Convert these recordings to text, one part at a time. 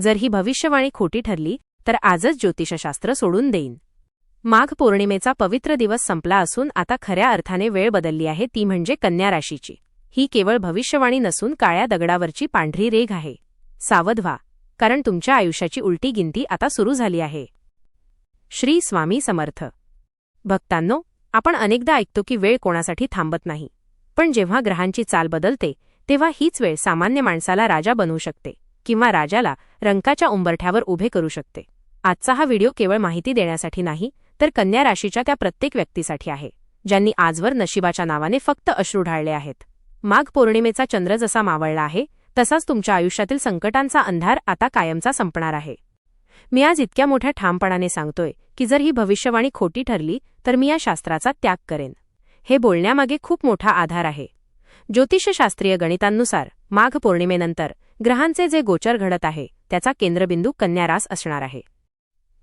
जर ही भविष्यवाणी खोटी ठरली तर आजच ज्योतिषशास्त्र सोडून देईन. माघ पौर्णिमेचा पवित्र दिवस संपला असून आता खऱ्या अर्थाने वेळ बदलली आहे ती म्हणजे कन्या राशीची. ही केवळ भविष्यवाणी नसून काळ्या दगडावरची पांढरी रेघ आहे. सावध व्हा कारण तुमच्या आयुष्याची उलटी गिनती आता सुरू झाली आहे. श्री स्वामी समर्थ. भक्तांनो आपण अनेकदा ऐकतो की वेळ कोणासाठी थांबत नाही. पण जेव्हा ग्रहांची चाल बदलते तेव्हा हीच वेळ सामान्य माणसाला राजा बनवू शकते. किंवा राजाला रंकाच्या उंबरठ्यावर उभे करू शकते. आजचा हा व्हिडिओ केवळ माहिती देण्यासाठी नाही तर कन्या राशीच्या त्या प्रत्येक व्यक्तीसाठी आहे ज्यांनी आजवर नशिबाच्या नावाने फक्त अश्रू ढाळले आहेत. माघ पौर्णिमेचा चंद्र जसा मावळला आहे तसाच तुमच्या आयुष्यातील संकटांचा अंधार आता कायमचा संपणार आहे. मी आज इतक्या मोठ्या ठामपणाने सांगतोय की जर ही भविष्यवाणी खोटी ठरली तर मी या शास्त्राचा त्याग करेन. हे बोलण्यामागे खूप मोठा आधार आहे. ज्योतिषशास्त्रीय गणितांनुसार माघ पौर्णिमेनंतर ग्रहांचे जे गोचर घडत आहे त्याचा केंद्रबिंदू कन्यारास असणार आहे.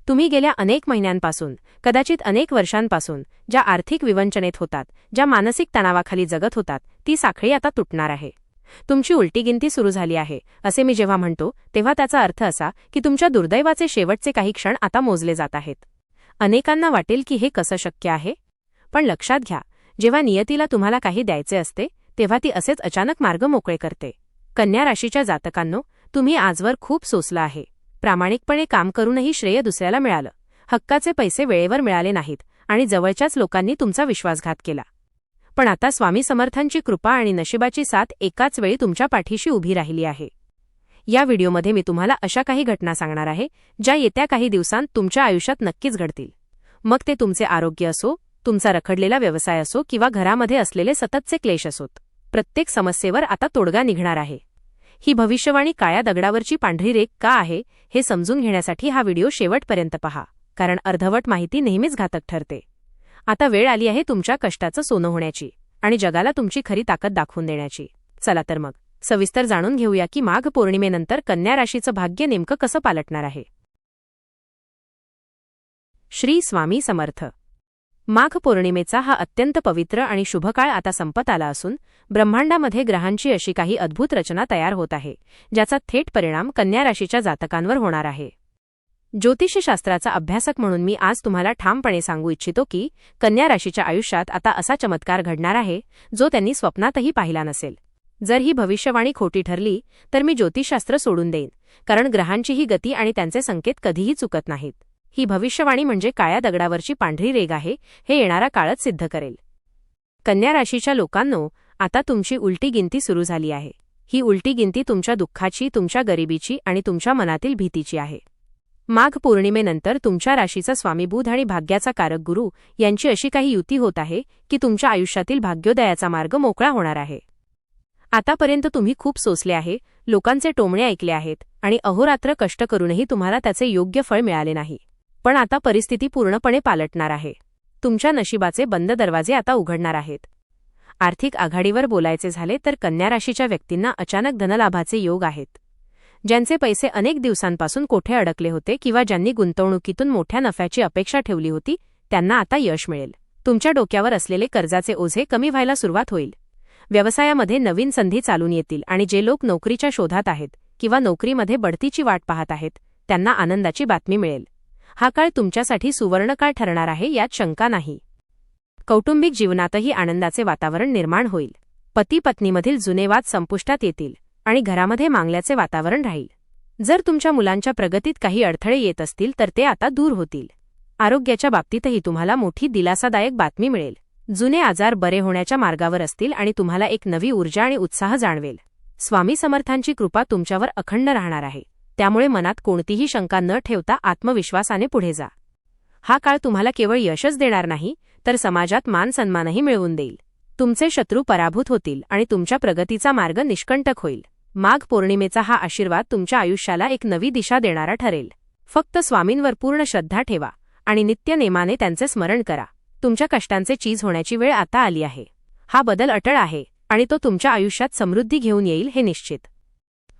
तुम्ही गेल्या अनेक महिन्यांपासून कदाचित अनेक वर्षांपासून ज्या आर्थिक विवंचनेत होतात ज्या मानसिक तणावाखाली जगत होतात ती साखळी आता तुटणार आहे. तुमची उलटी गिनती सुरू झाली आहे असे मी जेव्हा म्हणतो तेव्हा त्याचा अर्थ असा की तुमच्या दुर्दैवाचे शेवटचे काही क्षण आता मोजले जात आहेत. अनेकांना वाटेल की हे कसं शक्य आहे? पण लक्षात घ्या जेव्हा नियतीला तुम्हाला काही द्यायचे असते तेव्हा ती असेच अचानक मार्ग मोकळे करते. कन्या राशीच्या जातकांनो तुम्ही आजवर खूप सोसलं आहे. प्रामाणिकपणे काम करूनही श्रेय दुसऱ्याला मिळालं. हक्काचे पैसे वेळेवर मिळाले नाहीत आणि जवळच्याच लोकांनी तुमचा विश्वासघात केला. पण आता स्वामी समर्थांची कृपा आणि नशिबाची साथ एकाच वेळी तुमच्या पाठीशी उभी राहिली आहे. या व्हिडिओमध्ये मी तुम्हाला अशा काही घटना सांगणार आहे ज्या येत्या काही दिवसांत तुमच्या आयुष्यात नक्कीच घडतील. मग ते तुमचे आरोग्य असो तुमचा रखडलेला व्यवसाय असो किंवा घरामध्ये असलेले सततचे क्लेश असोत. प्रत्येक समस्येवर आता तोडगा निघणार आहे. ही भविष्यवाणी काळ्या दगडावरची पांढरी रेख का आहे हे समजून घेण्यासाठी हा व्हिडिओ शेवटपर्यंत पहा कारण अर्धवट माहिती नेहमीच घातक ठरते. आता वेळ आली आहे तुमच्या कष्टाचं सोनं होण्याची आणि जगाला तुमची खरी ताकद दाखवून देण्याची. चला तर मग सविस्तर जाणून घेऊया की माघ पौर्णिमेनंतर कन्या राशीचं भाग्य नेमकं कसं पालटणार आहे. श्री स्वामी समर्थ. माघ पौर्णिमेचा हा अत्यंत पवित्र आणि शुभकाळ आता संपत आला असून ब्रह्मांडामध्ये ग्रहांची अशी काही अद्भुत रचना तयार होत आहे ज्याचा थेट परिणाम कन्या राशीच्या जातकांवर होणार आहे. ज्योतिषशास्त्राचा अभ्यासक म्हणून मी आज तुम्हाला ठामपणे सांगू इच्छितो की कन्या राशीच्या आयुष्यात आता असा चमत्कार घडणार आहे जो त्यांनी स्वप्नातही पाहिला नसेल. जर ही भविष्यवाणी खोटी ठरली तर मी ज्योतिषशास्त्र सोडून देईन कारण ग्रहांची ही गती आणि त्यांचे संकेत कधीही चुकत नाहीत. ही भविष्यवाणी म्हणजे काळ्या दगडावरची पांढरी रेग आहे हे येणारा काळच सिद्ध करेल. कन्या राशीच्या लोकांनो आता तुमची उलटी गिनती सुरू झाली आहे. ही उलटी गिनती तुमच्या दुःखाची तुमच्या गरिबीची आणि तुमच्या मनातील भीतीची आहे. माघ पौर्णिमेनंतर तुमच्या राशीचा स्वामी बुध आणि भाग्याचा कारक गुरु यांची अशी काही युती होत आहे की तुमच्या आयुष्यातील भाग्योदयाचा मार्ग मोकळा होणार आहे. आतापर्यंत तुम्ही खूप सोसले आहे लोकांचे टोमणे ऐकले आहेत आणि अहोरात्र कष्ट करूनही तुम्हाला त्याचे योग्य फळ मिळाले नाही. पण आता परिस्थिती पूर्णपणे पालटणार आहे. तुमच्या नशिबाचे बंद दरवाजे आता उघडणार आहेत. आर्थिक आघाडीवर बोलायचे झाले तर कन्या राशीच्या व्यक्तींना अचानक धनलाभाचे योग आहेत. ज्यांचे पैसे अनेक दिवसांपासून कोठे अडकले होते किंवा ज्यांनी गुंतवणुकीतून मोठ्या नफ्याची अपेक्षा ठेवली होती त्यांना आता यश मिळेल. तुमच्या डोक्यावर असलेले कर्जाचे ओझे कमी व्हायला सुरुवात होईल. व्यवसायामध्ये नवीन संधी चालून येतील आणि जे लोक नोकरीच्या शोधात आहेत किंवा नोकरीमध्ये बढतीची वाट पाहत आहेत त्यांना आनंदाची बातमी मिळेल. हा काळ तुमच्यासाठी सुवर्णकाळ ठरणार आहे यात शंका नाही. कौटुंबिक जीवनातही आनंदाचे वातावरण निर्माण होईल. पती पत्नीमधील जुने वाद संपुष्टात येतील आणि घरामध्ये मांगल्याचे वातावरण राहील. जर तुमच्या मुलांच्या प्रगतीत काही अडथळे येत असतील तर ते आता दूर होतील. आरोग्याच्या बाबतीतही तुम्हाला मोठी दिलासादायक बातमी मिळेल. जुने आजार बरे होण्याच्या मार्गावर असतील आणि तुम्हाला एक नवी ऊर्जा आणि उत्साह जाणवेल. स्वामी समर्थांची कृपा तुमच्यावर अखंड राहणार आहे. त्यामुळे मनात कोणतीही शंका न ठेवता आत्मविश्वासाने पुढे जा. हा काळ तुम्हाला केवळ यशच देणार नाही तर समाजात मान सन्मानही मिळवून देईल. तुमचे शत्रू पराभूत होतील आणि तुमच्या प्रगतीचा मार्ग निष्कंटक होईल. माघ पौर्णिमेचा हा आशीर्वाद तुमच्या आयुष्याला एक नवी दिशा देणारा ठरेल. फक्त स्वामींवर पूर्ण श्रद्धा ठेवा आणि नित्य नेमाने त्यांचे स्मरण करा. तुमच्या कष्टांचे चीज होण्याची वेळ आता आली आहे. हा बदल अटळ आहे आणि तो तुमच्या आयुष्यात समृद्धी घेऊन येईल हे निश्चित.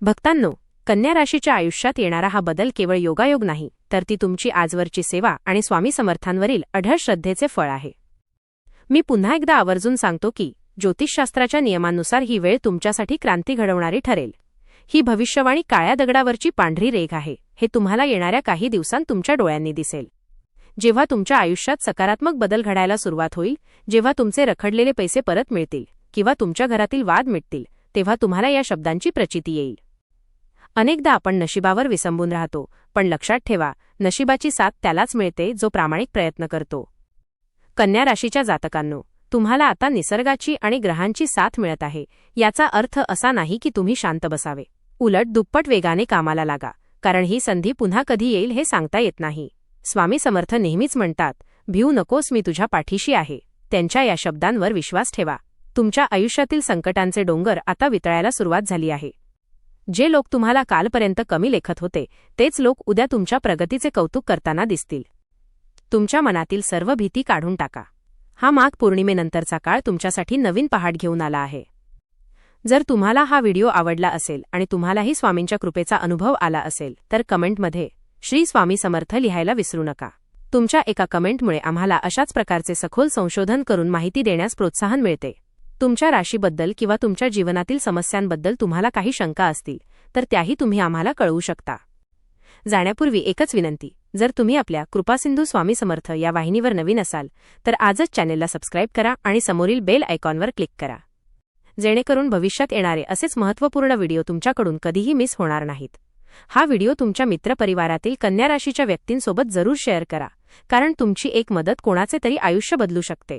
भक्तांनो कन्या राशीच्या आयुष्यात येणारा हा बदल केवळ योगायोग नाही तर ती तुमची आजवरची सेवा आणि स्वामी समर्थांवरील अढळ श्रद्धेचे फळ आहे. मी पुन्हा एकदा आवर्जून सांगतो की ज्योतिषशास्त्राच्या नियमांनुसार ही वेळ तुमच्यासाठी क्रांती घडवणारी ठरेल. ही भविष्यवाणी काळ्या दगडावरची पांढरी रेघ आहे हे तुम्हाला येणाऱ्या काही दिवसांत तुमच्या डोळ्यांनी दिसेल. जेव्हा तुमच्या आयुष्यात सकारात्मक बदल घडायला सुरुवात होईल जेव्हा तुमचे रखडलेले पैसे परत मिळतील किंवा तुमच्या घरातील वाद मिटतील तेव्हा तुम्हाला या शब्दांची प्रचिती येईल. अनेकदा आपण नशिबावर विसंबून राहतो पण लक्षात ठेवा नशिबाची साथ त्यालाच मिळते जो प्रामाणिक प्रयत्न करतो. कन्या राशीच्या जातकांनो तुम्हाला आता निसर्गाची आणि ग्रहांची साथ मिळत आहे याचा अर्थ असा नाही की तुम्ही शांत बसावे. उलट दुप्पट वेगाने कामाला लागा कारण ही संधी पुन्हा कधी येईल हे सांगता येत नाही. स्वामी समर्थ नेहमीच म्हणतात भिऊ नकोस मी तुझ्या पाठीशी आहे. त्यांच्या या शब्दांवर विश्वास ठेवा. तुमच्या आयुष्यातील संकटांचे डोंगर आता वितळायला सुरुवात झाली आहे. जे लोक तुम्हाला कालपर्यंत कमी लेखत होते तेच लोक उद्या तुमच्या प्रगतीचे कौतुक करताना दिसतील. तुमच्या मनातील सर्व भीती काढून टाका. हा माघ पौर्णिमेनंतरचा काळ तुमच्यासाठी नवीन पहाट घेऊन आला आहे. जर तुम्हाला हा व्हिडिओ आवडला असेल आणि तुम्हालाही स्वामींच्या कृपेचा अनुभव आला असेल तर कमेंटमध्ये श्री स्वामी समर्थ लिहायला विसरू नका. तुमच्या एका कमेंटमुळे आम्हाला अशाच प्रकारचे सखोल संशोधन करून माहिती देण्यास प्रोत्साहन मिळते. तुमच्या राशीबद्दल किंवा तुमच्या जीवनातील समस्यांबद्दल तुम्हाला काही शंका असतील तर त्याही तुम्ही आम्हाला कळवू शकता. जाण्यापूर्वी एकच विनंती जर तुम्ही आपल्या कृपासिंधू स्वामी समर्थ या वाहिनीवर नवीन असाल तर आजच चॅनेलला सबस्क्राईब करा आणि समोरील बेल आयकॉनवर क्लिक करा. जेणेकरून भविष्यात येणारे असेच महत्त्वपूर्ण व्हिडिओ तुमच्याकडून कधीही मिस होणार नाहीत. हा व्हिडिओ तुमच्या मित्रपरिवारातील कन्या राशीच्या व्यक्तींसोबत जरूर शेअर करा कारण तुमची एक मदत कोणाचे तरी आयुष्य बदलू शकते.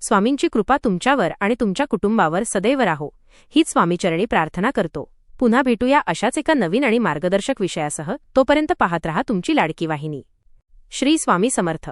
स्वामींची कृपा तुमच्यावर आणि तुमच्या कुटुंबावर सदैव राहो. हीच स्वामीचरणी प्रार्थना करतो. पुन्हा भेटूया अशाच एका नवीन आणि मार्गदर्शक विषयासह. तोपर्यंत पाहत रहा तुमची लाडकी वाहिनी. श्री स्वामी समर्थ.